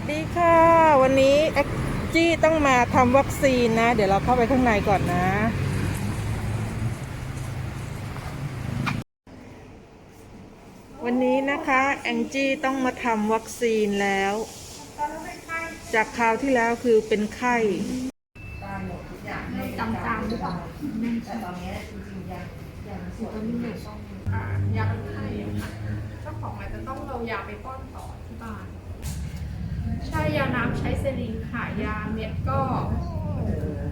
สดีค่ะ วันนี้แอ็กจี้ต้องมาทำวัคซีนนะ เดี๋ยวเราเข้าไปข้างในก่อนนะ วันนี้นะคะแองจี้ต้องมาทำวัคซีนแล้ว จากคราวที่แล้วคือเป็นไข้จำจำหรือเปล่าแต่ตอนนี้จริงๆยังยังสวดตอนนี้หนึ่งต้องอ่ายาเป็นไข้อะค่ะเจ้าของมันจะต้องเรายาไปป้อนต่อที่บ้าน ใช่ยาน้ำใช้เซรีนค่ะยาเม็ดก็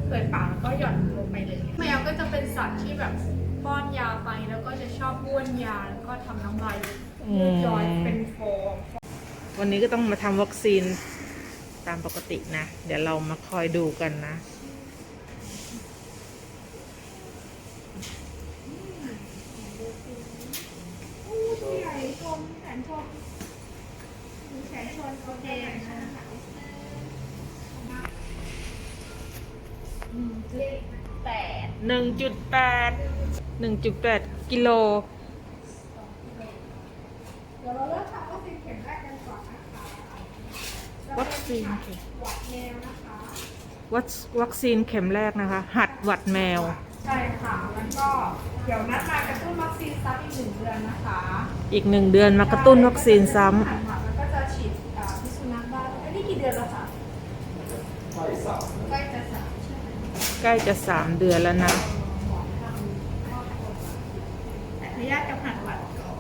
เปิดปากแล้วก็หย่อนลงไปเลย แมวก็จะเป็นสัตว์ที่แบบป้อนยาไปแล้วก็จะชอบบ้วนยาแล้วก็ทำน้ำลายยืดย้อยเป็นโฟมวันนี้ก็ต้องมาทำวัคซีนตามปกตินะ เดี๋ยวเรามาคอยดูกันนะผู้ใหญ่ชมแขนชม แขนชนโอเคแปดหนึ่งจุดแปดหนึ่งจุดแปดกิโลเดี๋ยวเราเริ่มทำวัคซีนเข็มแรกกันก่อนนะคะวัคซีนเข็มหวัดแมวนะคะวัควัคซีนเข็มแรกนะคะ หัดหวัดแมว ใช่ค่ะแล้วก็เดี๋ยวนัดมากระตุ้นวัคซีนซ้ำอีกหนึ่งเดือนนะคะ อีกหนึ่งเดือนมากระตุ้นวัคซีนซ้ำ ล้จะสามใกล้จะสามใช่ไหมใกล้จะสามเดือนแล้วนะแต่พยาธิกับหัดหวัดก่อน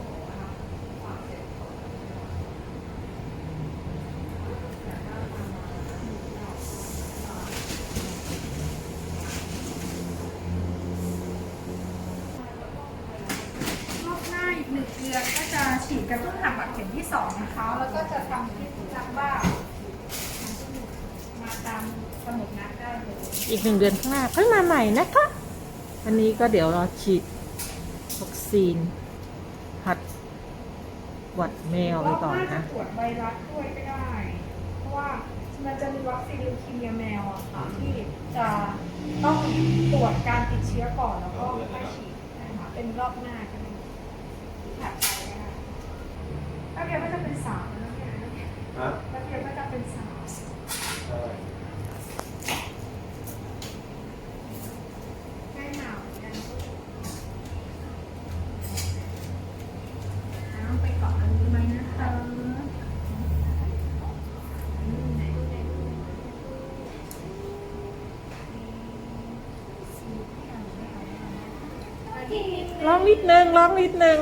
รอบหน้าอีกหนึ่งเดือนก็จะฉีดกระตุ้นหัดหวัดเข็มที่สองนะคะแล้วก็จะทำพิษสุนัขบ้ามาตามกำหนดนัดได้เลย อีกหนึ่งเดือนข้างหน้าค่อยมาใหม่นะคะอันนี้ก็เดี๋ยวเราฉีดวัคซีนหัดหวัดแมวไปก่อนรบหานะจะตรวจไวรัสด้วยก็ได้ เพราะว่ามันจะมีวัคซีนลิวคีเมียแมวอะค่ะที่จะต้องตรวจการติดเชื้อก่อนแล้วก็ค่อยฉีดนะคะเป็นรอบหน้ากันเลยถัด ร้องนิดนึงร้องนิดนึง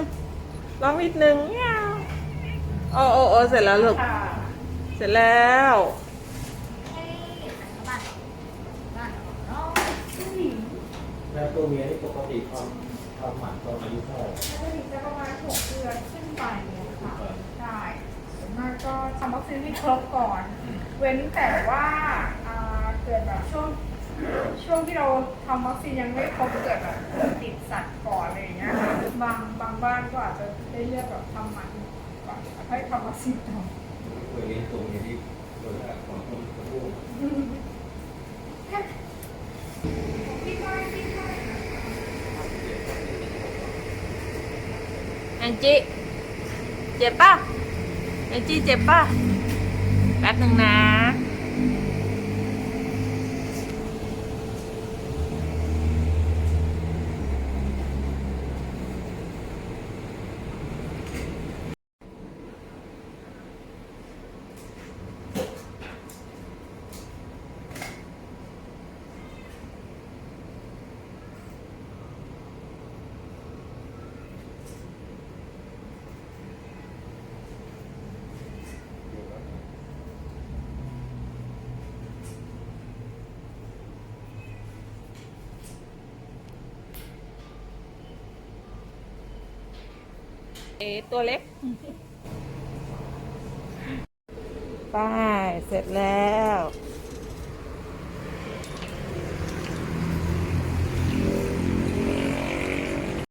ร้องนิดนึงเงี้ยวโอ้โอ้โอ้เสร็จแล้วลูกค่ะเสร็จแล้วให้บ้านบ้านเนาะผู้หญิงแม่ตัวเมียนี่ปกติความความหมันตอนอายุเท่าไหร่ผู้หญิงจะประมาณหกเดือนขึ้นไปเนี่ยค่ะใช่ส่วนมากก็ทำวัคซีนให้ครบก่อน เว้นแต่ว่าอ่าเกิดแบบช่วง ช่วงที่เราทำวัคซีนยังไม่ครบเกิดแบบติดสัตว์ก่อนอะไรอย่างเงี้ยค่ะบางบางบ้านก็อาจจะได้เลือกแบบทำหมันก่อนแล้ทำวัคซีนต่อเคยเลี้ยงตัวเมียที่โดยแบบของคนตัวผู้พี่ก้อยพี่ก้อยแองจี้เจ็บป่ะแองจี้เจ็บป่ะแป๊บหนึ่งนะ เอตัวเล็กไปเสร็จแล้ว